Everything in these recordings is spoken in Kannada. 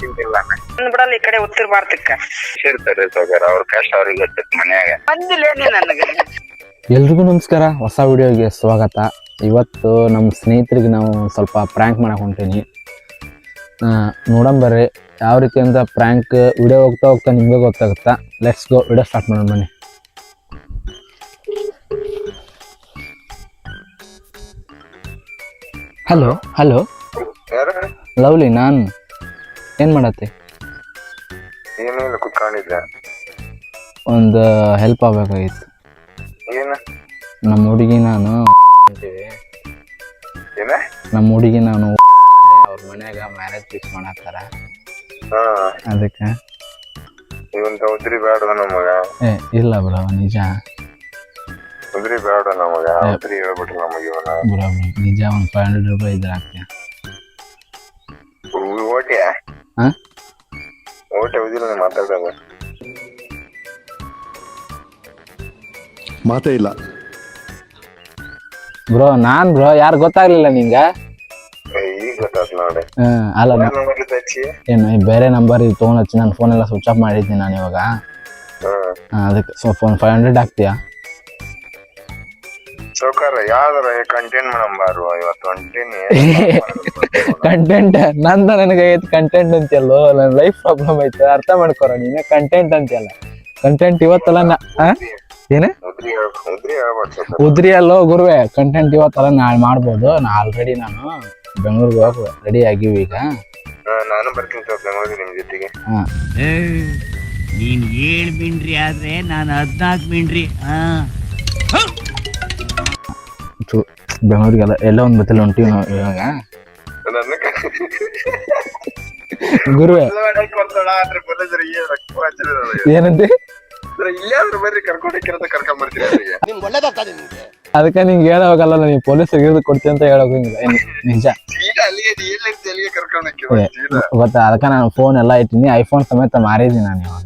ತಿಂತಿಲ್ಲ ಬಿಡಲ್ಲ ಈ ಕಡೆ ಉತ್ತರ ಭಾರತಕ್ಕ. ಇರ್ತಾರೆ ಸೌಕರ್ ಅವ್ರ ಕಷ್ಟ ಅವ್ರಿಗೆ ಗೊತ್ತೈತಿ ಮನ್ಯಾಗ. ಬಂದಿಲ್ಲ ನೀ ನನಗ? ಎಲ್ರಿಗೂ ನಮಸ್ಕಾರ ಹೊಸ ವಿಡಿಯೋಗೆ ಸ್ವಾಗತ. ಇವತ್ತು ನಮ್ಮ ಸ್ನೇಹಿತರಿಗೆ ನಾವು ಸ್ವಲ್ಪ ಪ್ರ್ಯಾಂಕ್ ಮಾಡಕ್ಕೆ ಹೊಂಟೀನಿ. ನೋಡಂಬರ್ರಿ ಯಾವ ರೀತಿ ಅಂತ ಪ್ರ್ಯಾಂಕ್ ವಿಡಿಯೋ ಹೋಗ್ತಾ ಹೋಗ್ತಾ ನಿಮಗೆ ಗೊತ್ತಾಗುತ್ತಾ? ಲೆಟ್ಸ್ ಗೋ ವಿಡಿಯೋ ಸ್ಟಾರ್ಟ್ ಮಾಡೋಣ ಬನ್ನಿ. ಹಲೋ ಹಲೋ ಯಾರ? ಲವ್ಲಿ ನಾನು. ಏನು ಮಾಡತ್ತೆ? ಇಲ್ಲ ಕುತ್ಕೊಂಡಿದ್ದೆ. ಒಂದು ಹೆಲ್ಪ್ ಆಗಬೇಕಾಗಿತ್ತು. ಏನ? ನಮ್ಮ ಹುಡುಗಿ ನಾನು. ಅಂತೀವಿ. ಏನ? ನಮ್ಮ ಹುಡುಗಿ ನಾನು. ಅವ್ರ ಮನ್ಯಾಗ ಮ್ಯಾರೇಜ್ ಫಿಕ್ಸ್ ಮಾಡತ್ತಾರ ಹಾ. ಅದಕ್ಕೆ. ಇವಂತ ಉದ್ರಿ ಬೇಡ ನಮಗ ಏ ಇಲ್ಲ ಬ್ರೋ ನಿಜ. ಉದ್ರಿ ಬೇಡ ನಮಗ ಉದ್ರಿ ಹೇಳ್ಬಿಟ್ರು ನಮಗ ಇವನ. ಬ್ರೋ ನಿಜ ಒಂದು ಫೈವ್ ಹಂಡ್ರೆಡ್ ರೂಪಾಯಿ ಇದ್ರೆ ಹಾಕ್ತೀಯ ಓಟೆ ಹಾಂ? ಓಟೆ ಉದಿಲ್ಲ ಮಾತಾಡೋದು ಮಾತೇ ಇಲ್ಲ. ಬ್ರೋ ನಾನ್ ಬ್ರೋ ಯಾರು ಗೊತ್ತಾಗ್ಲಿಲ್ಲ ನಿಂಗೆ? ಈಗ ನೋಡಿ. ಹ್ಮ್, ಅಲ್ಲ ಏನು ಈ ಬೇರೆ ನಂಬರ್ ಇದು ತೊಗೊಂಡು ಹಚ್ಚಿ ಫೋನ್ ಫೋನೆಲ್ಲ ಸ್ವಿಚ್ ಆಫ್ ಮಾಡಿದ್ದೀನಿ ನಾನು ಇವಾಗ. ಹಾ. ಅದಕ್ಕೆ ಸ್ವಲ್ಪ ಫೋನ್ ಫೈವ್ ಹಂಡ್ರೆಡ್ ಹಾಕ್ತೀಯಾ? ಸೌಕಾರ ಯಾವ್ದಾರ ಕಂಟೆಂಟ್ ಮಾಡಂಬಾರು ಇವತ್ತು ಹೊಂಟೀನಿ. ಕಂಟೆಂಟ್ ನಂದ ನನಗೆ ಐತಿ ಕಂಟೆಂಟ್ ಅಂತೆಲ್ಲೋ ನನ್ನ ಲೈಫ್ ಪ್ರಾಬ್ಲಮ್ ಐತೆ ಅರ್ಥ ಮಾಡ್ಕೊರ ನೀನು ಕಂಟೆಂಟ್ ಅಂತೆಲ್ಲ ಕಂಟೆಂಟ್ ಇವತ್ತಲ್ಲ ನಾ ಏನ ಏನು? ಉದ್ರಿ ಅಲ್ಲೋ ಗುರುವೆ ಕಂಟೆಂಟ್ ಇವತ್ತಲ್ಲ ನಾಳೆ ಮಾಡ್ಬೋದು ನಾ ಆಲ್ರೆಡಿ ನಾನು ಬೆಂಗಳೂರಿಗೆ ಹೋಗಿ ರೆಡಿ ಆಗಿವಿ ಈಗ. ನಾನು ಬರ್ತೀನಿ ಸರ್ ಬೆಂಗಳೂರಿಗೆ ನಿಮ್ ಜೊತೆಗೆ. ಹಾಂ. ಏ, ನೀನ್ ಏಳ್ ಮಿಂಡ್ರಿ ಆದ್ರೆ ನಾನು ಹದ್ನಾಲ್ಕು ಮಿಂಡ್ರಿ ಹಾ. ಚು ಬೆಂಗಳೂರಿಗೆಲ್ಲ ಎಲ್ಲ ಒಂದು ಬತ್ತಲ್ಲಿ ಹೊಂಟೀವಿ ನಾವು ಇವಾಗ. ಗುರುವೆ. ಏನಂತೆ ಅದಕ್ಕೆ ನಿಂಗೆ ಹೇಳೋಗಲ್ಲ ನೀವು ಪೊಲೀಸರಿಗೆ ಹಿಡಿದು ಕೊಡ್ತೀನಿ ಅಂತ ಹೇಳೋಗಿಲ್ಲ ನಿಜ. ಮತ್ತೆ ಅದಕ್ಕೆ ನಾನು ಫೋನ್ ಎಲ್ಲ ಇಟ್ಟಿನಿ. ಐಫೋನ್ ಸಮೇತ ಮಾರಿದ್ದೀನಿ ನಾನು ಇವಾಗ.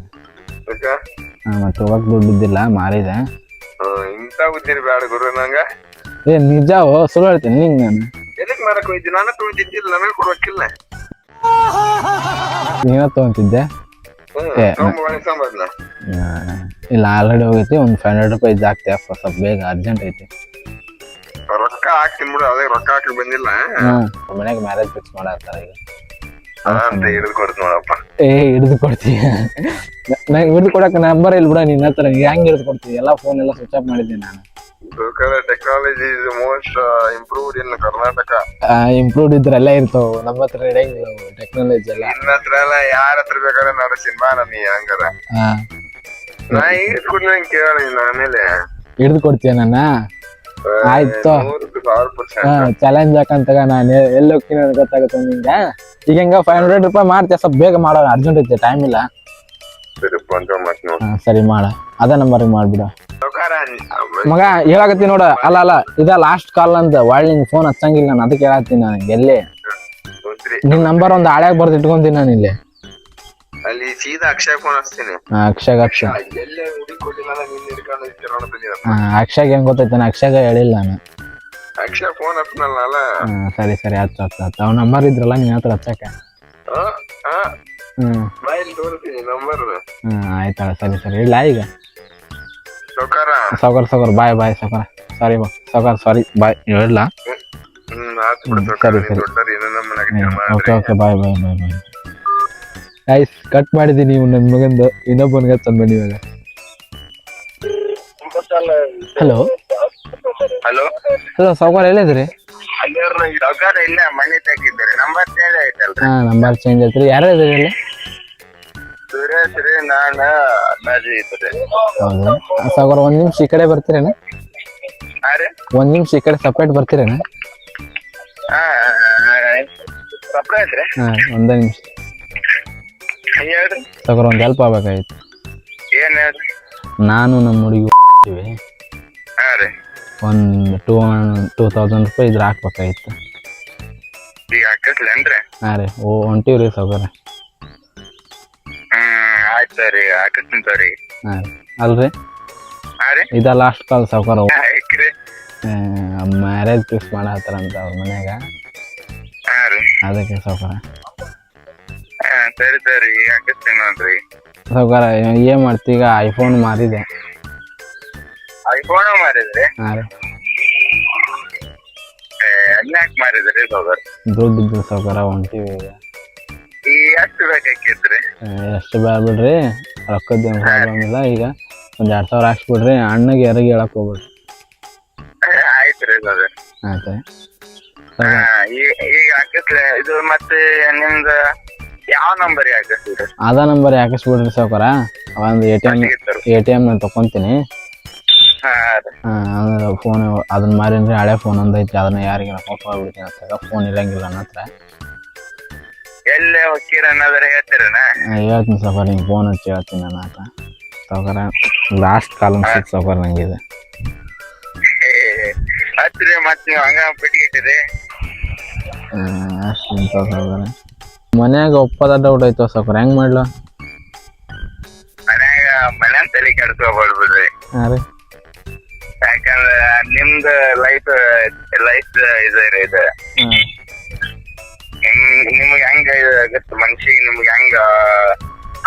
ಮತ್ತೆ ಹೋಗಕ್ ದುಡ್ಡು ಇದ್ದಿಲ್ಲ ಮಾರಿದೆ. ಇಂಥ ಉದ್ದಿರಿ ಬೇಡ ಗುರು ನಂಗ. ಏ ನಿಜ ಓ ಸುಳ್ಳು ಹೇಳ್ತೀನಿ ನಿಂಗೆ ನಾನು. ಎಲ್ಲಿಗೆ ಮಾರಕ್ ಹೋಯ್ತಿ ನಾನು ತೊಗೊಂಡಿದ್ದಿಲ್ಲ ನನಗೆ ಕೊಡ್ಬೇಕಿಲ್ಲ. ನೀನ ತಗೊಂತಿದ್ದೆ? ಏ, ತೊಗೊಂಬ ಸಾಂಬಾರ್ನ ಆ, ಇಲ್ಲ ಆಲ್ರೆಡಿ ಹೋಗೈತಿ ಒಂದು ಫೈವ್ ಹಂಡ್ರೆಡ್ ರೂಪಾಯಿ ಜಾಕ್ತಿ ಅಪ್ಪ ಸ್ವಲ್ಪ ಬೇಗ ಅರ್ಜೆಂಟ್ ಐತಿ. ರೊಕ್ಕ ಹಾಕ್ತೀನಿ ಬಿಡು ಅದೇ ರೊಕ್ಕ ಹಾಕಿ ಬಂದಿಲ್ಲ ಹಾಂ? ಮನೆಗೆ ಮ್ಯಾರೇಜ್ ಫಿಕ್ಸ್ ಮಾಡತ್ತಾರ ಈಗ. ಅಂತ ಹಿಡಿದು ಕೊಡ್ತು ನೋಡಪ್ಪ. ಏ ಹಿಡಿದು ಕೊಡ್ತೀಯ ನಂಗೆ ಹಿಡಿದು ಕೊಡಕ್ಕೆ ನಂಬರ್ ಇಲ್ಲ ಬಿಡ ನಿನ್ನ ಹತ್ರ ಹೆಂಗೆ ಹಿಡಿದು ಕೊಡ್ತೀವಿ ಎಲ್ಲ ಫೋನ್ ಎಲ್ಲ ಸ್ವಿಚ್ ಆಫ್ ಮಾಡಿದ್ದೀನಿ ನಾನು. Technology is most improved in Karnataka improved ಇದ್ರೆ ಎಲ್ಲ ಇರ್ತಾವ. ನಮ್ಮ ಹತ್ರ ಟೆಕ್ನಾಲಜಿ ಎಲ್ಲ. ನಿನ್ನ ಹತ್ರ ಎಲ್ಲ ಯಾರ ಹತ್ರ ಬೇಕಾದ್ರೆ ನಡೆಸಿನ್ ಬಾ ನೀ ಹಂಗಾರ. ಹಾ ನಾ ಈಗ ನಂಗೆ ಕೇಳಿ ಆಮೇಲೆ. ಹಿಡಿದು ಕೊಡ್ತೀಯ ನನ್ನ? ಆಯ್ತು. ಚಾಲೆಂಜ್ ಹಾಕಂತಾಗ ನಾನು ಎಲ್ಲಿ ಹೋಗ್ತೀನಿ ಅಂತ ಗೊತ್ತಾಗುತ್ತೆ ನಿಂಗೆ? ಈಗ ಹೆಂಗ ಫೈವ್ ಹಂಡ್ರೆಡ್ ರೂಪಾಯಿ ಮಾಡ್ತೀಯ? ಸ್ವಲ್ಪ ಬೇಗ ಮಾಡೋ ಅರ್ಜೆಂಟ್ ಐತೆ ಟೈಮ್ ಇಲ್ಲ. ಸರಿ ಮಾಡ. ಅದ ನಂಬರ್ ಮಾಡ್ಬಿಡು. ಮಗ ಹೇಳಕತ್ತಿ ನೋಡ. ಅಲ್ಲ ಅಲ್ಲ ಇದ ಲಾಸ್ಟ್ ಕಾಲ್ ಅಂತ ಒಳ್ಳೆ ನಿನ್ ಫೋನ್ ಹಚ್ಚಂಗಿಲ್ಲ ನಾನು ಅದಕ್ಕೆ ಹೇಳತ್ತೀನಿ ನಾನು ಎಲ್ಲಿ. ನಿನ್ ನಂಬರ್ ಒಂದು ಹಾಳ್ಯಾಗ ಬರ್ದು ಇಟ್ಕೊಂತೀನಿ ನಾನು ಇಲ್ಲಿ. ಅಲ್ಲಿ ಸೀದಾ ಅಕ್ಷಯ ಫೋನ್ ಹಚ್ತೀನಿ. ಅಕ್ಷಯ್ ಅಕ್ಷಯ್ ಅಕ್ಷಯ್ ಹೆಂಗ್ ಗೊತ್ತೈತೆ ಅಕ್ಷಯ್ ಹೇಳಿಲ್ಲ ನಾನು. ಅಕ್ಷಯ ಫೋನ್ ಹಚ್ನಲ್ಲ ಅಲ್ಲ? ಸರಿ ಸರಿ ಹಚ್ಚ ಹಚ್ಚ ಹಚ್ಚ. ಅವ್ನ ನಂಬರ್ ಇದ್ರಲ್ಲ ನಿನ್ನ ಹತ್ರ ಹಚ್ಚಕ ಹಾ ಹಾ. ಹ್ಮ್. ಹ್ಮ್ ಸರಿ ಸರಿ ಇಲ್ಲ ಈಗ? ಸಾವ್ಕಾರ ಸಾವ್ಕಾರ ಬಾಯ್ ಬಾಯ್ ಸಾವ್ಕಾರ. ಸಾರಿ ಬಾ ಸಾವ್ಕಾರ ಸಾರಿ ಬಾಯ್. ಹೇಳಲ್ಲ ಸರಿ, ಸರಿ. Okay okay bye bye bye bye. Guys cut ಮಾಡಿದ್ದೀನಿ ನೀವು ನನ್ನ ಮಗಂದು ಇನ್ನೊಬ್ಬನಿಗೆ ತಂದ್ಬೇಡಿ ಇವಾಗ. ಹಲೋ ಹಲೋ ಹಲೋ ಸಾವ್ಕಾರ ಎಲ್ಲಿದ್ರಿ ಸೌಕಾರ ಇಲ್ಲ ಮನೆ ತೆಗಿದ್ದಾರೆ ನಂಬರ್ ಚೇಂಜ್ ಆಯ್ತಲ್ರಿ? ಹಾ ನಂಬರ್ ಚೇಂಜ್ ಐತ್ರಿ ಯಾರು ಇದ್ರಿ ಇಲ್ಲಿ ಸುರೇಶ್ ರೀ ನಾನ ಅಣ್ಣಾಜಿ ಇದ್ರಿ ಹೌದು? ಸಾವ್ಕಾರ ಒಂದ್ ನಿಮಿಷ ಈ ಕಡೆ ಬರ್ತೀರೇನ? ಹಾ ರೀ? ಒಂದ್ ನಿಮಿಷ ಈ ಕಡೆ ಸಪ್ರೇಟ್ ಬರ್ತೀರೇನ? ಹಾ ಸಪ್ರೇಟ್ ರೀ? ಹಾ ಒಂದೇ ನಿಮಿಷ. ಹೇಳ್ರಿ. ಸಾಗರ ಒಂದು ಹೆಲ್ಪ್ ಆಗ್ಬೇಕಾಗಿತ್ತು. ಏನ್ ಹೇಳ್ರಿ? ನಾನು ನಮ್ಮ ಹುಡುಗಿ ಹಾ ರೀ. ಒಂದು ಟೂ ಟೂ ತೌಸಂಡ್ ರೂಪಾಯಿ ಇದ್ರ ಹಾಕ್ಬೇಕಾಗಿತ್ತು. ಈಗ ಹಾಕಿಸ್ಲೇನ್ರಿ? ಹಾಂ ರೀ ಓ ಹೊಂಟೀವಿ ರೀ ಆಯ್ತು ಸರಿ ಹಾಕಿಸ್ತೀನಿ ಸರಿ ಹಾಂ ಅಲ್ರಿ? ಹಾ ರೀ. ಇದ ಲಾಸ್ಟ್ ಕಾಲ್ ಸಾವ್ಕಾರ ಆಯ್ತ್ರಿ ಮ್ಯಾರೇಜ್ ಫಿಕ್ಸ್ ಮಾಡತ್ತಾರ ಅಂತ ಅವ್ರ ಮನ್ಯಾಗ. ಹಾ ರೀ. ಅದಕ್ಕೆ ಸಾವ್ಕಾರ. ಸರಿ ಸರಿ ಹಾಕಿಸ್ತೀನಿ ನೋಡ್ರಿ. ಸಾವುಕಾರ ಏನ್ ಮಾಡ್ತಿ? ಈಗ ಐಫೋನ್ ಮಾರಿದೆ ಐಫೋನ್ ಮಾರಿದ್ರಿ? ಹಾ ರೀ. ಮಾರಿದ್ರಿ ಸೌಕರ್ ದುಡ್ಡು ಇದ್ದು ಸಾವುಕಾರ ಹೊಂಟಿವಿ ಈಗ ಎಷ್ಟು ಆ, ಎಷ್ಟು ಬೇಡ ಬಿಡ್ರಿ ರೊಕ್ಕದ ಪ್ರಾಬ್ಲಮ್ ಇಲ್ಲ. ಈಗ ಒಂದ್ ಎರಡ್ ಸಾವಿರ ಹಾಕ್ಸ್ಬಿಡ್ರಿ. ಅಣ್ಣಗೆ ಯಾರಿಗೆ ಹೇಳಕ್ ಹೋಗ್ಬಿಡ್ರಿ. ಆಯ್ತ್ರಿ ಆಯ್ತು ಈಗ ಹಾಕಿಸ್ಲೆ ಇದು ಮತ್ತೆ ನಿಮ್ದ ಯಾವ ನಂಬರ್ ಹಾಕಿಸ್ತೀರಿ? ಅದ ನಂಬರ್ ಹಾಕಿಸ್ಬಿಡ್ರಿ ಸೌಕರ ಒಂದು A T M A T M ನಾನು ತಕೊಂತೀನಿ. ಹಾ ರೀ. ಅಂದ್ರೆ ಫೋನ್ ಅದನ್ನ ಮಾರಿನ್ರಿ. ಹಳೆ ಫೋನ್ ಒಂದ್ ಐತಿ ಅದನ್ನ ಯಾರಿಗೆ ಅಂತ ಫೋನ್ ಇರಂಗಿಲ್ಲ ನನ್ನ ಹತ್ರ. ಎಲ್ಲೇ ಹೋಗ್ತೀರ ಅನ್ನೋದ್ರ ಹೇಳ್ತೀರನ ಹೇಳ್ತೀನಿ ಸಾವುಕಾರ ನಿಮ್ಗೆ ಫೋನ್ ಹಚ್ಚಿ ಹೇಳ್ತೀನಿ ನನ್ನ ಆತ ಸಾವುಕಾರ ಲಾಸ್ಟ್ ಕಾಲ್ ಸಿಕ್ ಸಾವುಕಾರ ನಂಗಿದೆ. ಹಚ್ಚ್ರಿ ಮತ್ ನೀವ್ ಹಂಗ ಬಿಟ್ಗಿಟ್ಟಿರಿ ಅಷ್ಟು ನಿಂತ ಸಾವುಕಾರ ಮನ್ಯಾಗ ಒಪ್ಪದ ಡೌಟ್ ಐತ ಸಾವುಕಾರ ಹೆಂಗ್ ಮಾಡ್ಲ? ಮನ್ಯಾಗ ಮನೆ ತಲೆ ಕೆಡ್ಸ್ಕೊಬಾರ್ದು ಬಿಡ್ರಿ ಹಾಂ ರೀ. ಯಾಕಂದ್ರ ನಿಮ್ದ ಲೈಫ್ ಲೈಫ್ ಇದು ಇದು. ಹೆಂಗ್ ನಿಮ್ಗೆ ಹೆಂಗ ಆಗತ್ತ ಮನ್ಸಿಗೆ ನಿಮ್ಗೆ ಹೆಂಗ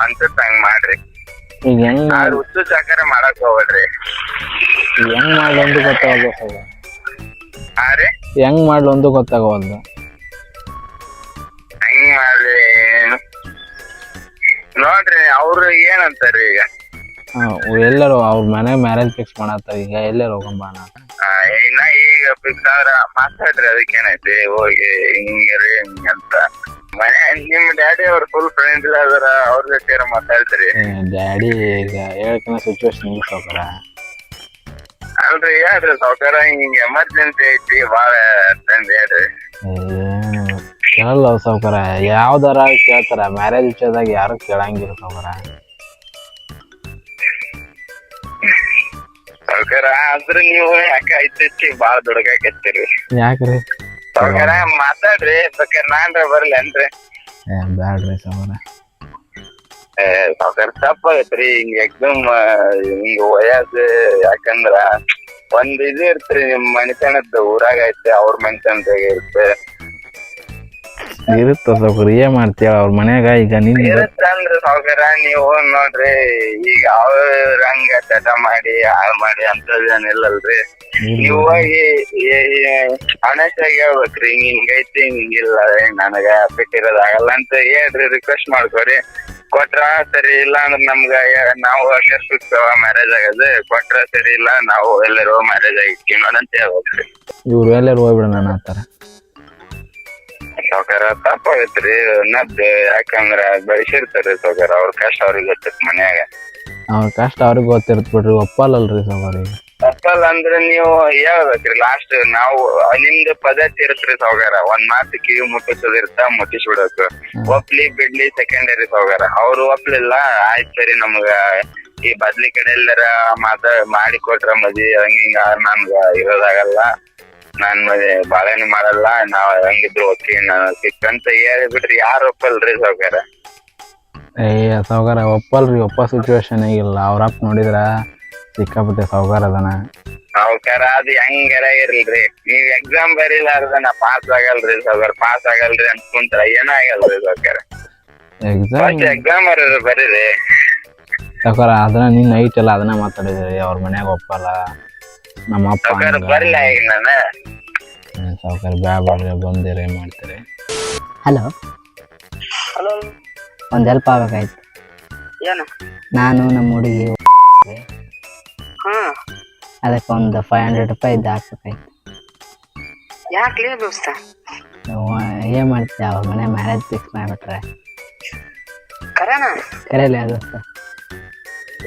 ಅನ್ಸತ್ತ ಹಂಗ್ ಮಾಡ್ರಿ. ಈಗ ಹೆಂಗ್ ಮಾಡ್ ಹುಚ್ಚು ಸಾಕಾರ ಮಾಡಕ್ ಹೋಗ್ಬೇಡ್ರಿ. ಹೆಂಗ್ ಮಾಡ್ಲೊಂದು ಗೊತ್ತಾಗಲ್ಲ. ಹಾ ರೀ? ಹೆಂಗ್ ಮಾಡ್ಲೊಂದು ಗೊತ್ತಾಗವಲ್ದು. ಹೆಂಗ್ ಮಾಡ್ರಿ? ನೋಡ್ರಿ ಅವ್ರು ಏನಂತಾರ್ರಿ ಈಗ? ಎಲ್ಲರೂ ಅವ್ರ ಮನೆ ಮ್ಯಾರೇಜ್ ಫಿಕ್ಸ್ ಮಾಡತ್ತಾರ ಈಗ ಎಲ್ಲರೂ ಹೋಗಂಬಾಣ. ಆ, ಇನ್ನ ಈಗ ಆದ್ರ ಮಾತಾಡ್ರಿ ಅದಕ್ಕೇನೈತಿ ಹೋಗಿ ಹಿಂಗ್ರಿ ಹಿಂಗ ಅಂತ. ಮನೆ ನಿಮ್ ಡ್ಯಾಡಿ ಅವ್ರ ಫುಲ್ ಫ್ರೆಂಡ್ ಇಲ್ಲ ಅದರ ಅವ್ರ ಜೊತೆ ಮಾತಾಡ್ತೀರಿ? ಡ್ಯಾಡಿ ಈಗ ಹೇಳ್ಕಿನ ಸಿಚುವೇಶನ್ ಇಲ್ಲ ಸಾವುಕಾರ. ಅಲ್ರಿ ಹೇಳ್ರಿ ಸಾವ್ಕಾರ ಹಿಂಗ ಎಮರ್ಜೆನ್ಸಿ ಐತಿ ಬಾಳ ಅಂತಂದ್ ಹೇಳ್ರಿ. ಕೇಳಲ್ಲ ಸಾವುಕಾರ ಯಾವ್ದಾರ ಕೇಳ್ತಾರ ಮ್ಯಾರೇಜ್ ವಿಷಯದಾಗ ಯಾರು ಕೇಳಂಗಿಲ್ಲ ಸಾವುಕಾರ. ಸಾವ್ಕಾರ ಆದ್ರ ನೀವು ಯಾಕ ಐತಿ ಬಾಳ ದುಡ್ಕಾಕತ್ತೀರಿ ಯಾಕ್ರಿ? ಸಾವ್ಕಾರ ಮಾತಾಡ್ರಿ ಬೇಕಾರೆ ನಾನ್ರ ಬರ್ಲೇನ್ರಿ ಏ ಬ್ಯಾಡ್ರಿ ಸಾವುಕಾರ ಏ, ಸಾವ್ಕಾರ ತಪ್ಪಾಗತ್ರಿ ಹಿಂಗ್ ಎಕ್ದಮ್ ಹಿಂಗ ವಯಸ್ಸು ಯಾಕಂದ್ರ ಒಂದ್ ಇದು ಇರ್ತ್ರಿ ನಿಮ್ ಮನಿತನದ ಊರಾಗ ಐತೆ ಅವ್ರ ಮನಿತನದಾಗ ಇರುತ್ತೆ ಇರುತ್ತ ಸಾವುಕಾರ ಏನ್ ಮಾಡ್ತೀಯ ಅವ್ರ ಮನ್ಯಾಗ? ಈಗ ನಿನ್ ಇರುತ್ತಂದ್ರ ನೀವ್ ನೀವು ನೋಡ್ರಿ ಈಗ ಅವ್ರ ಹಂಗ ಚಟ ಮಾಡಿ ಹಾಳ್ ಮಾಡಿ ಅಂತದೇನಿಲ್ಲಲ್ರಿ ನೀವು ಹೋಗಿ ಆನೆಸ್ಟ್ ಆಗಿ ಹೇಳ್ಬೇಕ್ರಿ ಹಿಂಗ್ ಹಿಂಗೈತಿ ಹಿಂಗಿಲ್ಲ ನನಗ ಬಿಟ್ಟಿರೋದಾಗಲ್ಲ ಅಂತ ಹೇಳ್ರಿ ರಿಕ್ವೆಸ್ಟ್ ಮಾಡ್ಕೋರಿ. ಕೊಟ್ರ ಸರಿ ಇಲ್ಲ ಅಂದ್ರೆ ನಮ್ಗ ನಾವು ಸಿಗ್ತಾವ ಮ್ಯಾರೇಜ್ ಆಗದೆ. ಕೊಟ್ರ ಸರಿ ಇಲ್ಲ ನಾವು ಎಲ್ಲರೂ ಮ್ಯಾರೇಜ್ ಆಗಿರ್ತೀವಿ ಅಂತ ಹೇಳ್ಬೇಕ್ರಿ. ಇವ್ರು ಎಲ್ಲರೂ ಹೋಗ್ಬಿಡೋಣ ಅನ್ನತ್ತಾರ ಸಾವ್ಕಾರ ತಪ್ಪಾಗತ್ರಿ ಅನ್ನದ್ ಯಾಕಂದ್ರ ಬೆಳೆಸಿರ್ತಾರಿ ಸಾವ್ಕಾರ ಅವ್ರ ಕಷ್ಟ ಅವ್ರಿಗೆ ಗೊತ್ತೈತಿ ಮನ್ಯಾಗ. ಅವ್ರ ಕಷ್ಟ ಅವ್ರಿಗೆ ಗೊತ್ತಿರತ್ ಬಿಡ್ರಿ ಒಪ್ಪಲ್ಲಲ್ರಿ ಸಾವುಕಾರ ಈಗ ತಪ್ಪಲ್ಲ ಅಂದ್ರೆ ನೀವು ಹೇಳ್ಬೇಕ್ರಿ ಲಾಸ್ಟ್ ನಾವು ನಿಮ್ದು ಪದ್ಧತಿ ಇರತ್ರಿ ಸಾವ್ಕಾರ ಒಂದ್ ಮಾತು ಕಿವಿ ಮುಟ್ಟಿಸೋದಿರ್ತ ಮುಟ್ಟಿಸ್ಬಿಡಬೇಕು ಒಪ್ಲಿ ಬಿಡ್ಲಿ ಸೆಕೆಂಡರಿ ಸಾವ್ಕಾರ ಅವ್ರು ಒಪ್ಲಿಲ್ಲ ಆಯ್ತ್ ಸರಿ ನಮ್ಗ. ಈ ಬದ್ಲಿ ಕಡೆ ಎಲ್ಲರ ಮಾತ ಮಾಡಿ ಕೊಟ್ರ ಮದಿ ಹಂಗ ಹಿಂಗ ನನ್ಗ ಇರೋದಾಗಲ್ಲ. ನಾನ್ ಬಾಳೆಹಣ್ಣು ಮಾಡಲ್ಲ ನಾವ್ ಹೆಂಗಿದ್ರು ಓಕೆ ಸಿಕ್ಕಂತ ಹೇಳಿ ಬಿಡ್ರಿ ಯಾರು ಒಪ್ಪಲ್ರಿ ಸಾವ್ಕಾರ? ಏಯ್ ಸಾವುಕಾರ ಒಪ್ಪಲ್ರಿ ಒಪ್ಪ ಸಿಚುವೇಶನ್ ಇಲ್ಲ ಅವ್ರ ಅಪ್ಪ ನೋಡಿದ್ರ ಸಿಕ್ಕಾಪಟ್ಟೆ ಸಾವುಕಾರ ಅದನ. ಸಾವ್ಕಾರ ಅದು ಹೆಂಗಾರ ಇರಲ್ರಿ. ನೀವ್ ಎಕ್ಸಾಮ್ ಬರೀಲಾರ್ದ ನಾ ಪಾಸ್ ಆಗಲ್ರಿ ಸಾವ್ಕಾರ ಪಾಸ್ ಆಗಲ್ರಿ ಅಂತ ಕುಂತ್ರ ಏನೂ ಆಗಲ್ರಿ ಸಾವ್ಕಾರ? ಎಕ್ಸಾಮ್ ಫಸ್ಟ್ ಎಕ್ಸಾಮ್ ಬರೀರಿ ಸಾವುಕಾರ ಅದನ್ನ ನಿನ್ನ ಐಟ್ ಎಲ್ಲ ಅದನ್ನ ಮಾತಾಡಿದ್ರಿ ಅವ್ರ ಮನ್ಯಾಗ ಒಪ್ಪಲ್ಲ. ನಮ್ಮ ಅಪ್ಪ ಸಾವ್ಕಾರ ಹಂಗ. ಬರ್ಲ ಈಗ ನಾನು? ಸಾವುಕಾರ ಬ್ಯಾ ಬಂದಿರೇ ಮಾಡ್ತಾರೆ ಮಾಡ್ತೀರಿ? ಹಲೋ? ಹಲೋ? ಒಂದು ಹೆಲ್ಪ್ ಆಗ್ಬೇಕಾಯ್ತು. ಏನು? ನಾನು ನಮ್ಮ ಹುಡುಗಿ. ಹಾ. ಅದಕ್ಕೆ ಒಂದು ಫೈವ್ ಹಂಡ್ರೆಡ್ ರೂಪಾಯಿ ಇದ್ದು ಹಾಕ್ಬೇಕಾಯ್ತು. ಯಾಕ್ಲೇ ದೋಸ್ತ ಏನು ಮಾಡ್ತೀಯ? ಅವ್ರ ಮನೆ ಮ್ಯಾರೇಜ್ ಫಿಕ್ಸ್ ಮಾಡಿಬಿಟ್ರೆ. ಕರನ? ಕರೆಯಲ್ಲ ದೋಸ್ತ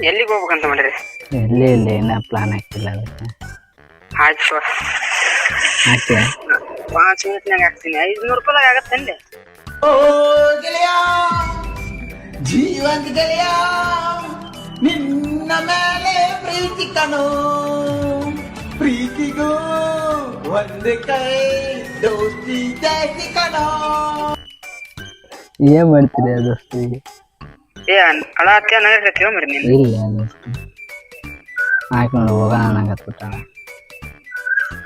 ಎಲ್ಲಿಗೆ ಹೋಗ್ಬೇಕಂತ ಮಾಡಿರಿ ಎಲ್ಲಿ ಇಲ್ಲ ಇನ್ನೂ ಪ್ಲಾನ್ ಹಾಕಿಲ್ಲ ಅದಕ್ಕೆ? ಆಯ್ತು ಹಾಕಿ ಪಾಂಚ್ ಮಿನಿಟ್ನಾಗ ಹಾಕ್ತೀನಿ. ಐದ್ನೂರು ರೂಪಾಯಿದಾಗ ಆಗತ್ತಂದೆ ಜೀವಂತ ಗೆಳೆಯ! ನಿನ್ನ ಮೇಲೆ ಪ್ರೀತಿ ಕಣೋ. ಪ್ರೀತಿಗೂ ಒಂದು ಕೈ ದೋಸ್ತಿ ಜಾಸ್ತಿ ಕಣೋ. ಏನ್ ಮಾಡ್ತೀರಿ ದೋಸ್ತಿ? ಏ ಅಳ ಹತ್ಯ ನನಗೆ ಮರಿ ನೀನು? ಇಲ್ಲ ದೋಸ್ತ. ಹಾಕೊಂಡು ಹೋಗೋಣ ಅನ್ನಕತ್ಬಿಟ್ಟ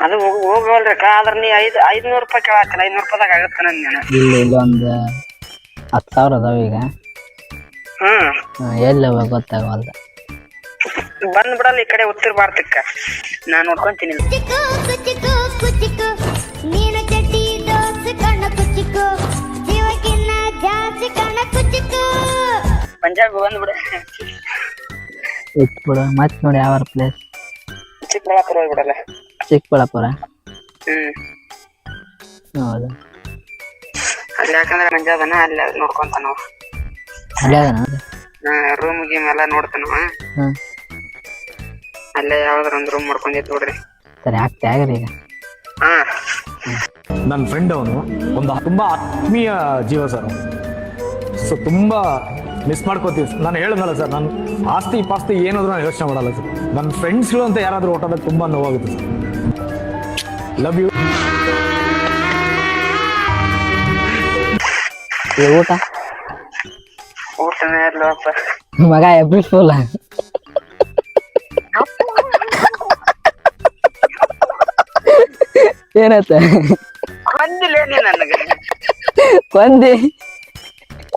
ಅದು ಹೋಗ್ ಹೋಗವಲ್ರಿ ಅಕ್ಕ ಆದ್ರ ನೀ ಐದ್ ಐದ್ನೂರು ರೂಪಾಯಿ ಕೇಳಾಕಲ್ಲ ಐದ್ನೂರು ರೂಪಾಯಿದಾಗ ಆಗತ್ತ ನಾನು ಇಲ್ಲ ಇಲ್ಲೊಂದು ಹತ್ತು ಸಾವಿರ ಅದಾವ ಈಗ. ಹ್ಮ್. ಹ್ಮ್, ಎಲ್ಲಿ ಹೋಗ್ಬೇಕು ಗೊತ್ತಾಗವಲ್ದು. ಬಂದ್ ಬಿಡಲ್ಲ ಈ ಕಡೆ ಉತ್ತರ ಭಾರತಕ್ಕ. ನಾ ನೋಡ್ಕೊಂತೀನಿ. ಕುಚಿಕೋ ಕುಚಿಕೋ ಕುಚಿಕೋ ನೀನು ಚಡ್ಡಿ ದೋಸೆ ಕಣ್ಣ ಕುಚಿಕೋ ಜೀವಕ್ಕಿನ್ನ ಜಾಸ್ತಿ ಕಣ್ಣ ಕುಚಿಕೋ ಪಂಜಾಬ್ ಬಂದ್ ಬಿಡ. ಬಿಟ್ಬಿಡು ಮತ್ತೆ ನೋಡಿ ಯಾವ ಪ್ಲೇಸ್ ಚಿಕ್ಕಬಳ್ಳಾಪುರ ಹೋಗ್ಬಿಡಲ್ಲ ಚಿಕ್ಕಬಳ್ಳಾಪುರ? ಹ್ಮ್. ಹೌದು? ಅಲ್ಲಿ ಯಾಕಂದ್ರೆ ಪಂಜಾಬನ ಅಲ್ಲಿ ನೋಡ್ಕೊಂತ ನಾವು ಅಲ್ಲೇ ಅದನ? ಅದು ರೂಮ್ ಗೀಮ್ ಎಲ್ಲ ನೋಡ್ತಾನ ಹ್ಮ್ ಅಲ್ಲೇ ಯಾವ್ದಾರ ಒಂದು ರೂಮ್ ಮಾಡ್ಕೊಂಡಿತ್ತು ನೋಡ್ರಿ. ಸರಿ ಆಗ್ತಾ ಆಗ್ರಿ ಈಗ. ಹಾ. ನನ್ನ ಫ್ರೆಂಡ್ ಅವನು ಒಂದು ತುಂಬಾ ಆತ್ಮೀಯ ಜೀವ ಸರ್ ಸೊ ತುಂಬ ಮಿಸ್ ಮಾಡ್ಕೋತೀವಿ ನಾನು ಹೇಳಿದ್ನಲ್ಲ ಸರ್ ನಾನು ಆಸ್ತಿ ಪಾಸ್ತಿ ಏನಾದರೂ ನಾನು ಯೋಚನೆ ಮಾಡಲ್ಲ ಸರ್ ನನ್ನ ಫ್ರೆಂಡ್ಸ್ಗಳು ಅಂತ ಯಾರಾದರೂ ಹೊಟ್ಟೋದಾಗ ತುಂಬ ನೋವಾಗುತ್ತೆ ಸರ್ ಲವ್ ಯು ಊಟ? ಊಟನೇ ಮಗ ಎಬ್ರಿ ಫುಲ್ ಏನತ್ತ ಕೊಂದಿಲ್ಲ ನೀ ಕೊಂದಿ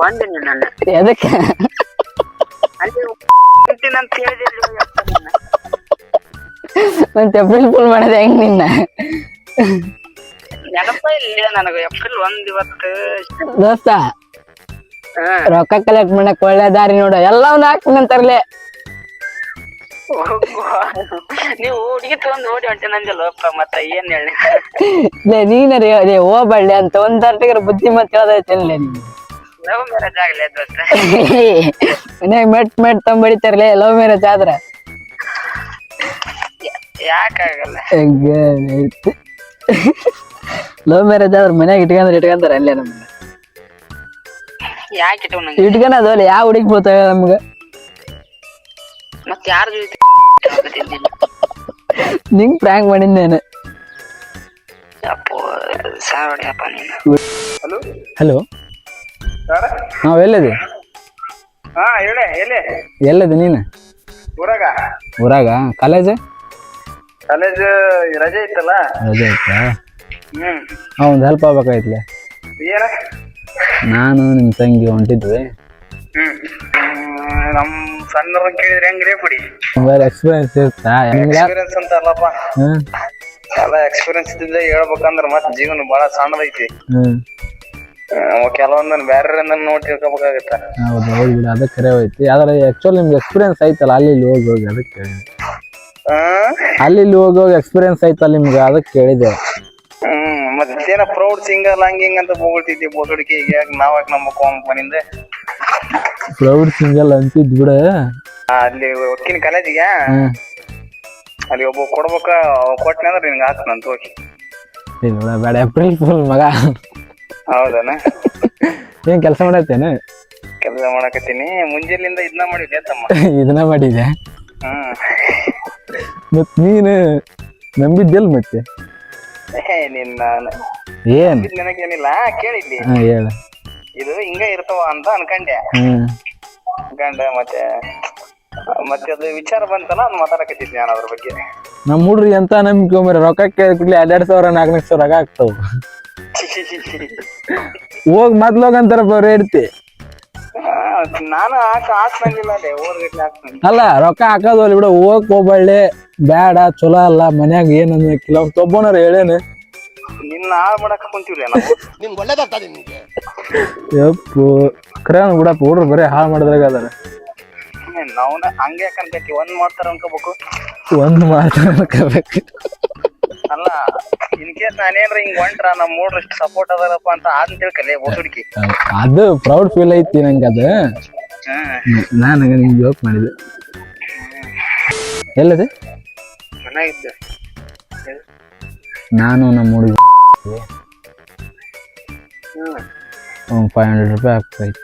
ಕೊಂದಿ ನೀ ನನ್ನ ಎದಕ್ಕೆ ಅಲ್ಲಿ ಅಂತ ಹೇಳಿದಿಲ್ಲ ಮತ್ತೆ ಏಪ್ರಿಲ್ ಫುಲ್ ಮಾಡೋದು ಹೆಂಗ್ ನಿನ್ನ? ನೆನಪ ಇಲ್ಲ ನನಗ. ಏಪ್ರಿಲ್ ಒಂದ್ ಇವತ್ತು. ದೋಸ್ತ ರೊಕ್ಕ ಕಲೆಕ್ಟ್ ಮಾಡಕ್ ಒಳ್ಳೆ ದಾರಿ ನೋಡು. ಎಲ್ಲವನ್ನ ಹಾಕ್ತಂತಾರಲೆ ನೀವು ಹುಡುಗಿ ತಗೊಂಡ್ ಓಡಿ ಹೊಂಟೆ ನಂದಿಲ್ಲಪ್ಪ ಮತ್ತ ಏನ್ ಹೇಳಿ. ಓ ಹೋಗ್ಬಳ್ಳಿ ಅಂತ ಒಂದ್ ತರ್ಟಿಗರ ಬುದ್ಧಿ ಮತ್ತೆ ಹೇಳ್ದೈತೆ ನೀನು ಲವ್ ಮ್ಯಾರೇಜ್ ಆಗ್ಲಿ ದೋಸ್ತ ಮನ್ಯಾಗ ಮೆಟ್ ಮೆಟ್ ತಂಬಡಿತಾರಲ್ಲ ಲವ್ ಮ್ಯಾರೇಜ್ ಆದ್ರ. ಯಾಕಾಗಲ್ಲ. ಲವ್ ಮ್ಯಾರೇಜ್ ಆದ್ರ ಮನ್ಯಾಗ ಇಟ್ಕೊಂಡ್ರೆ ಇಟ್ಕೊಂತಾರ ಅಲ್ಲೇ ನಮ್ಗೆ ಯಾಕೆ ಇಟ್ಕೊಳೋದು ಅಲ್ಲ ಯಾವ ಹುಡುಗಿ ಬೋತಾವ ನಮ್ಗ. ಮತ್ ಯಾರ ಜೊತೆ ನಿಂಗ್ ಪ್ರ್ಯಾಂಕ್ ಮಾಡಿದ್ದೇನೆ ಹಲೋ ಹಲೋ ಹಾಂ ಎಲ್ಲಿದೆ? ಹಾ ಹೇಳೆ ಎಲ್ಲಿ? ಎಲ್ಲಿದೆ ನೀನು? ಊರಾಗ? ಊರಾಗ? ಕಾಲೇಜ್? ಕಾಲೇಜ್ ರಜೆ ಇತ್ತಲ್ಲ? ರಜೆ ಇತ್ತ? ಹ್ಮ್. ಹಾಂ ಒಂದು ಹೆಲ್ಪ್ ಆಗ್ಬೇಕಾಯ್ತಲೆ ಏನ? ನಾನು ನಿಮ್ಮ ತಂಗಿ ಹೊಂಟಿದ್ವಿ. ಹ್ಮ್. ನಮ್ಮ ನಮ್ ಸಣ್ಣವ್ರ ಕೇಳಿದ್ರೆ ಹೆಂಗ್ರಿ ಬಿಡಿ ಬೇರೆ ಎಕ್ಸ್ಪೀರಿಯನ್ಸ್ ಇರ್ತಾ ನಿಮ್ಗೆ ಎಕ್ಸ್ಪೀರಿಯನ್ಸ್ ಅಂತ ಅಲ್ಲಪ್ಪ. ಹ್ಞೂ ಎಲ್ಲ ಎಕ್ಸ್ಪೀರಿಯನ್ಸ್ ಇದ್ದಿದ್ದೆ ಹೇಳ್ಬೇಕಂದ್ರ ಮತ್ತೆ ಜೀವನ ಬಹಳ ಸಣ್ಣದೈತಿ. ಅವ ಕೆಲವೊಂದನ್ನ ಬೇರೆ ನೋಡಿ ತಿಳ್ಕೊಬೇಕಾಗತ್ತ. ಹೌದು ಹೌದು ಬಿಡಿ ಅದಕ್ಕೆ ಕರೆ ಹೋಯ್ತು. ಆದ್ರೆ ಆ್ಯಕ್ಚುಲಿ ನಿಮ್ಗೆ ಎಕ್ಸ್ಪೀರಿಯನ್ಸ್ ಐತಲ್ಲ ಅಲ್ಲಿ ಇಲ್ಲಿ ಹೋಗಿ ಹೋಗಿ ಅದಕ್ಕೆ ಕೇಳಿದೆ. ಅಲ್ಲಿ ಇಲ್ಲಿ ಹೋಗಿ ಹೋಗಿ ಎಕ್ಸ್ಪೀರಿಯನ್ಸ್ ಐತಲ್ಲ ನಿಮ್ಗೆ ಅದಕ್ಕೆ ಕೇಳಿದೆ. ಹ್ಮ್ ಮತ್ತೇನ ಪ್ರೌಡ್ ಸಿಂಗಲ್ ಹಂಗ ಹಿಂಗ ಅಂತ ಬೋಗಳ್ತಿದ್ದಿ ಬೋಸಡಿಕೆ ಈಗ ನಾವಾಗ ನಂಬಕೋ ಮನಿಂದ ಪ್ರೌಡ್ ಸಿಂಗಲ್ ಅಂತಿದ್ ಬಿಡ. ಅಲ್ಲಿ ಒಕ್ಕಿನ ಕಾಲೇಜಿಗೆ ಅಲ್ಲಿ ಒಬ್ಬ ಕೊಡ್ಬೇಕ ಕೊಟ್ಟನೆ ಅಂದ್ರೆ ನಿನ್ಗೆ ಹಾಕ್ತಂತ ಹೋಗಿ. ಬೇಡ ಏಪ್ರಿಲ್ ಫುಲ್ ಮಗ. ಹೌದನ? ಏನ್ ಕೆಲಸ ಮಾಡತ್ತೇನೆ ಕೆಲಸ ಮಾಡಕತ್ತೀನಿ. ಮುಂಜಾನೆಯಿಂದ ಇದನ್ನ ಮಾಡಿದ್ದೆ ತಮ್ಮ? ಇದನ್ನ ಮಾಡಿದೆ ಹ್ಮ್. ಮತ್ ನೀನು ನಂಬಿದ್ದೆಲ್ ಮತ್ತೆ? ಏ ನಿನ್ನ ಏನ್? ನನಗೇನಿಲ್ಲ ಕೇಳಿದ್ದಿ ಹಾ ಹೇಳ. ಇದು ಹಿಂಗ ಇರ್ತವ ಅಂತ ಅನ್ಕಂಡೆ. ಹ್ಮ್. ಅನ್ಕಂಡೆ ಮತ್ತೆ ಮತ್ತೆ ಅದು ವಿಚಾರ ಬಂತಲ್ಲ ಅದ್ ಮಾತಾಡಕತ್ತಿದ್ದೆ ನಾನು ಅದ್ರ ಬಗ್ಗೆ. ನಮ್ಮ ಹುಡ್ರಿ ಎಂತ ನಂಬಿಕೆ ಒಮ್ಮೆ ರೊಕ್ಕ ಕೇಳಿದ್ಲಿ ಎರಡ್ ಸಾವಿರ ನಾಲ್ಕು ನಾಲ್ಕು ಸಾವಿರ ಆಗ್ತಾವ. ಹೋಗ್ ಮೊದ್ಲು ಹೋಗಂತಾರ ಅವ್ರ ಹೇಳ್ತಿ ನಾನು ಹಾಕ ಅಲ್ಲ ರೊಕ್ಕ ಹಾಕೋದು ಅಲ್ಲಿ ಬಿಡ ಹೋಗ್ ಹೋಗ್ಬಳ್ಳಿ ಬ್ಯಾಡ ಚಲೋ ಅಲ್ಲ ಮನ್ಯಾಗ ಏನ್ ಕೆಲವ್ ತೊಬ್ಬನವ್ರು ಹೇಳೇನು. ನಿನ್ನ ಹಾಳು ಮಾಡಕ್ ಕುಂತೀವ್ರಿ ನಾವು? ಯಪ್ಪು ಖರೆ ಬಿಡಪ್ಪ ಹುಡ್ರು ಬರೀ ಹಾಳು ಮಾಡಿದ್ರಾಗ ಅದಾರ. ನಾವು ಹಂಗೆ ಯಾಕನ್ಕತಿ ಒಂದ್ ಮಾಡ್ತಾರ ಅನ್ಕೋಬೇಕು. ಒಂದ್ ಮಾತ್ರ ಅನ್ಕೋಬೇಕು. ಅಲ್ಲ ಇನ್ ಕೇಸ್ ನಾನೇನ್ರ ಹಿಂಗ್ ಹೊಂಟ್ರ ನಮ್ಮ ಮೂಡ್ರ ಇಷ್ಟು ಸಪೋರ್ಟ್ ಅದಾರಪ್ಪ ಅಂತ ಆದ್ ತಿಳ್ಕಲೆ ಹುಡುಗಿ ಅದು ಪ್ರೌಡ್ ಫೀಲ್ ಐತಿ ನಂಗೆ ಅದು. ನಾನು ನಿಮ್ಗೆ ಜೋಕ್ ಮಾಡಿದೆ ಎಲ್ಲದೆ? ಚೆನ್ನಾಗಿದ್ದೆ ನಾನು ನಮ್ಮ ಹುಡುಗಿ. ಒಂದು ಫೈವ್ ಹಂಡ್ರೆಡ್ ರೂಪಾಯಿ ಆಗ್ತೈತಿ.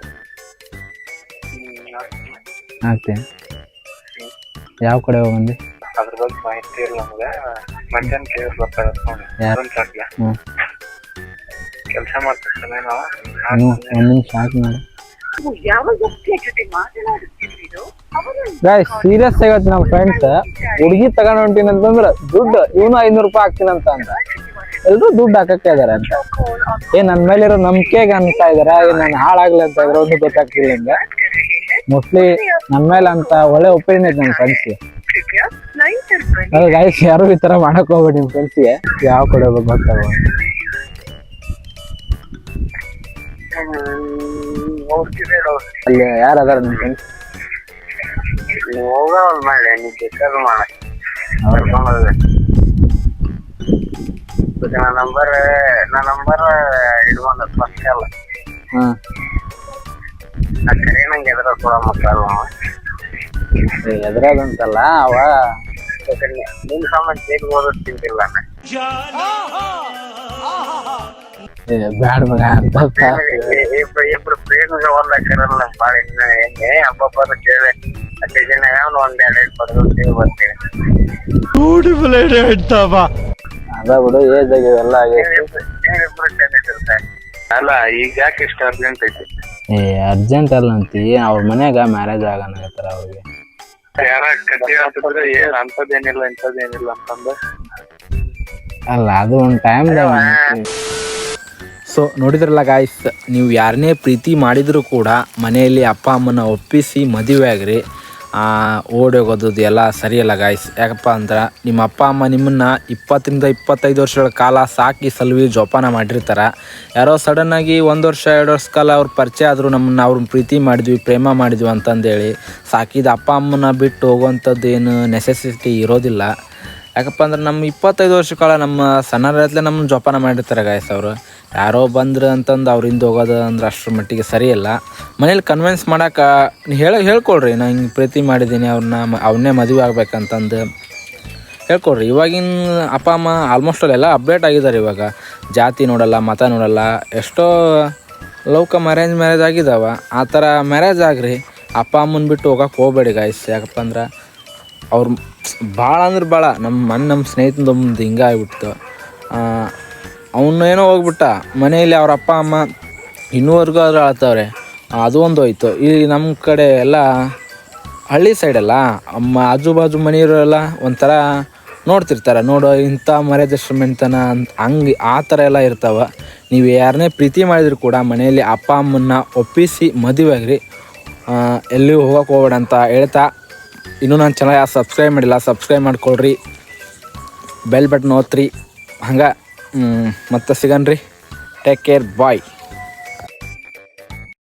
ಆಗ್ತೀನಿ ಯಾವ ಕಡೆ ಹೋಗಂದಿ? ಅದ್ರ ಬಗ್ಗೆ ಮಾಹಿತಿ ಇಲ್ಲ ನಮ್ಗೆ. ಮಧ್ಯಾಹ್ನ ಕೇಳಿ ಗೊತ್ತಾಗತ್ತೆ ನೋಡಿ. ಯಾರು? ಸಾಕ್ಲ ಹ್ಞೂ ಕೆಲಸ ಮಾಡ್ತಿರ್ತಾನೆ ನಾವು. ಹ್ಞೂ ಒಂದು ನಿಮಿಷ ಹಾಕಿ ನೋಡಿ ಗಾಯ್ ಸೀರಿಯಸ್ ಆಗತ್ತೆ ನಮ್ಮ ಫ್ರೆಂಡ್ಸ್ ಹುಡುಗಿ ತಗೊಂಡ್ ಹೊಂಟೀನಿ ಅಂತಂದ್ರ ದುಡ್ಡು ಇವನು ಐನೂರು ರೂಪಾಯಿ ಹಾಕ್ತೀನಿ ಅಂತ ಅಂದ. ಎಲ್ರು ದುಡ್ಡು ಹಾಕಕ್ಕೆ ಇದಾರೆ ಅಂತ. ಏ ನನ್ ಇರೋ ನಂಬಿಕೆಗೆ ಅನ್ತಾ ಇದಾರ. ಏನ್ ನಾನು ಹಾಳಾಗ್ಲಿ ಅಂತ ಇದ್ರೆ ಒಂದು ಗೊತ್ತಾಗ್ತಿಲ್ಲ ಹಿಂಗೆ ಮೋಸ್ಟ್ಲಿ ನನ್ ಮೇಲೆ ಅಂತ ಒಳ್ಳೆ ಒಪಿನಿಯನ್ ಐತೆ ನನ್ನ ಫ್ರೆಂಡ್ಸ್ಗೆ ಅದೇ ಗೈಸ್ ಯಾರು ಈ ತರ ಮಾಡಕ್ ಹೋಗ್ಬೇಡಿ ನಿಮ್ ಫ್ರೆಂಡ್ಸ್ಗೆ ಯಾವ ಕಡೆ ಹೋಗ್ಬೇಕು ಗೊತ್ತಾಗ ಅಲ್ಲಿ ಯಾರು ಅದಾರ ನಿಮ್ ಫ್ರೆಂಡ್ಸ್ ಹೋಗವಲ್ ಮಾಡಿ ನೀ ಬೇಕಾದ್ರು ಮಾಡ. ನನ್ನ ನಂಬರ್ ನನ್ನ ನಂಬರ್ ಇಟ್ಕೊಂಡ ಫಸ್ಟ್ ಅಲ್ಲ. ಹಾ ಆ ಕರೆ ನಂಗೆ ಎದ್ರ ಕೊಡ ಮಕ್ಕಳು ಎದ್ರಾಗಂತಲ್ಲ ಅವ ನಿಮ್ ಸಾಮಾನ್ ಜೈಲ್ ಓದೋದ್ ತಿಂತಿಲ್ಲ ನಾ. ಏ, ಬ್ಯಾಡ್ ಮಗ ಅಂತ ಇ- ಇಬ್ರು ಇಬ್ರು ಪ್ರೇಮಿಗೆ ಓದ್ಲಾಕಿರಲ್ಲ ಬಾಳ ಇನ್ನ ಹೆಂಗೆ ಹಬ್ಬಬ್ಬರ ಕೇಳಿ ಹತ್ತು ಜನ ಯಾವನು ಒಂದ್ ಎರಡ್ ಎರಡು ಪದ ಸೇರಿ ಬರ್ತೀವಿ ಅದ ಬಿಡು ಏಜ್ ಆಗಿವೆಲ್ಲ ಆಗೈತಿ ನೀವಿಬ್ರು ಚೆನ್ನಾಗಿರ್ತಾರೆ ಅಲ್ಲ ಈಗ ಯಾಕೆ ಇಷ್ಟ ಅರ್ಜೆಂಟ್ ಐತಿ? ಏ ಅರ್ಜೆಂಟ್ ಅಲ್ಲ ಅಂತಿ. ಅವ್ರ ಮನ್ಯಾಗ ಮ್ಯಾರೇಜ್ ಆಗನಗತ್ತಾರ ಅವ್ರಿಗೆ. ಯಾರ ಕತ್ತಿ ಹಾಕಿದ್ರೆ ಏನ್ ಅಂತದೇನಿಲ್ಲ ಇಂಥದ್ದೇನಿಲ್ಲ ಅಂತಂದ? ಅಲ್ಲ ಅದು ಒಂದು ಟೈಮ್ ಸೊ ನೋಡಿದ್ರಲ್ಲ ಗಾಯ್ಸ್ ನೀವು ಯಾರನ್ನೇ ಪ್ರೀತಿ ಮಾಡಿದರೂ ಕೂಡ ಮನೆಯಲ್ಲಿ ಅಪ್ಪ ಅಮ್ಮನ ಒಪ್ಪಿಸಿ ಮದುವೆ ಆಗ್ರಿ. ಓಡಿ ಹೋಗೋದು ಎಲ್ಲ ಸರಿಯಲ್ಲ ಗಾಯ್ಸ್ ಯಾಕಪ್ಪ ಅಂದ್ರೆ ನಿಮ್ಮ ಅಪ್ಪ, ಅಮ್ಮ ನಿಮ್ಮನ್ನು ಇಪ್ಪತ್ತರಿಂದ ಇಪ್ಪತ್ತೈದು ವರ್ಷಗಳ ಕಾಲ ಸಾಕಿ ಸಲುವಿ ಜೋಪಾನ ಮಾಡಿರ್ತಾರೆ. ಯಾರೋ ಸಡನ್ನಾಗಿ ಒಂದು ವರ್ಷ, ಎರಡು ವರ್ಷ ಕಾಲ ಅವ್ರ ಪರಿಚಯ ಆದರೂ ನಮ್ಮನ್ನು ಅವ್ರನ್ನ ಪ್ರೀತಿ ಮಾಡಿದ್ವಿ, ಪ್ರೇಮ ಮಾಡಿದ್ವಿ ಅಂತಂದೇಳಿ ಸಾಕಿದ ಅಪ್ಪ ಅಮ್ಮನ ಬಿಟ್ಟು ಹೋಗುವಂಥದ್ದು ಏನು ನೆಸೆಸಿಟಿ ಇರೋದಿಲ್ಲ. ಯಾಕಪ್ಪ ಅಂದ್ರೆ ನಮ್ಮ ಇಪ್ಪತ್ತೈದು ವರ್ಷ ಕಾಲ ನಮ್ಮ ಸಣ್ಣರತ್ಲೆ ನಮ್ಮನ್ನ ಜೋಪಾನ ಮಾಡಿರ್ತಾರೆ ಗಾಯಸ್ ಅವರು. ಯಾರೋ ಬಂದ್ರು ಅಂತಂದು ಅವ್ರಿಂದ ಹೋಗೋದು ಅಂದ್ರೆ ಅಷ್ಟ್ರ ಮಟ್ಟಿಗೆ ಸರಿಯಲ್ಲ. ಮನೇಲಿ ಕನ್ವಿನ್ಸ್ ಮಾಡಕ್ಕೆ ಹೇಳ ಹೇಳ್ಕೊಳ್ರಿ ನಾನು ಹಿಂಗೆ ಪ್ರೀತಿ ಮಾಡಿದ್ದೀನಿ ಅವ್ರನ್ನ ಅವನ್ನೇ ಮದುವೆ ಆಗ್ಬೇಕಂತಂದು. ಹೇಳ್ಕೊಳ್ರಿ ಇವಾಗಿನ ಅಪ್ಪ, ಅಮ್ಮ ಆಲ್ಮೋಸ್ಟ್ ಅಲ್ಲೆಲ್ಲ ಅಪ್ಡೇಟ್ ಆಗಿದ್ದಾರೆ ಇವಾಗ. ಜಾತಿ ನೋಡಲ್ಲ, ಮತ ನೋಡಲ್ಲ, ಎಷ್ಟೋ ಲೌಕ ಮ್ಯಾರೇಜ್ ಮ್ಯಾರೇಜ್ ಆಗಿದಾವ. ಆ ಥರ ಮ್ಯಾರೇಜ್ ಆಗ್ರಿ. ಅಪ್ಪ, ಅಮ್ಮನ ಬಿಟ್ಟು ಹೋಗಕ್ಕೆ ಹೋಗಬೇಡಿ ಗಾಯ್ಸ್ ಯಾಕಪ್ಪ ಅಂದ್ರೆ ಅವ್ರು ಭಾಳ ಅಂದ್ರೆ ಭಾಳ ನಮ್ಮ ಮನೆ ನಮ್ಮ ಸ್ನೇಹಿತನದೊಂದು ಹಿಂಗೆ ಅವನು ಏನೋ ಹೋಗ್ಬಿಟ್ಟ. ಮನೆಯಲ್ಲಿ ಅವ್ರ ಅಪ್ಪ, ಅಮ್ಮ, ಇನ್ನೂವರೆಗೂ ಆದರೂ ಆಳ್ತವ್ರೆ. ಅದು ಒಂದು ಹೋಯ್ತು. ಈ ನಮ್ಮ ಕಡೆ ಎಲ್ಲ ಹಳ್ಳಿ ಸೈಡೆಲ್ಲ ಅಮ್ಮ ಆಜು ಬಾಜು ಮನೆಯವರೆಲ್ಲ ಒಂಥರ ನೋಡ್ತಿರ್ತಾರೆ. ನೋಡು, ಇಂಥ ಮ್ಯಾರೇಜ್ ಮೆಂತನ ಅಂತ, ಹಂಗೆ ಆ ಥರ ಎಲ್ಲ ಇರ್ತಾವೆ. ನೀವು ಯಾರನ್ನೇ ಪ್ರೀತಿ ಮಾಡಿದ್ರು ಕೂಡ ಮನೆಯಲ್ಲಿ ಅಪ್ಪ, ಅಮ್ಮನ್ನ ಒಪ್ಪಿಸಿ ಮದುವೆ ಆಗಿರಿ. ಎಲ್ಲಿಯೂ ಹೋಗಕ್ಕೆ ಹೋಗ್ಬೇಡ ಅಂತ ಹೇಳ್ತಾ ಇನ್ನೂ ನಾನು ಚೆನ್ನಾಗಿ ಸಬ್ಸ್ಕ್ರೈಬ್ ಮಾಡಿಲ್ಲ. ಸಬ್ಸ್ಕ್ರೈಬ್ ಮಾಡ್ಕೊಳ್ರಿ. ಬೆಲ್ ಬಟನ್ ಓತ್ರಿ ಹಂಗೆ. ಮತ್ತೆ ಸಿಗನ್ರಿ. Take care bye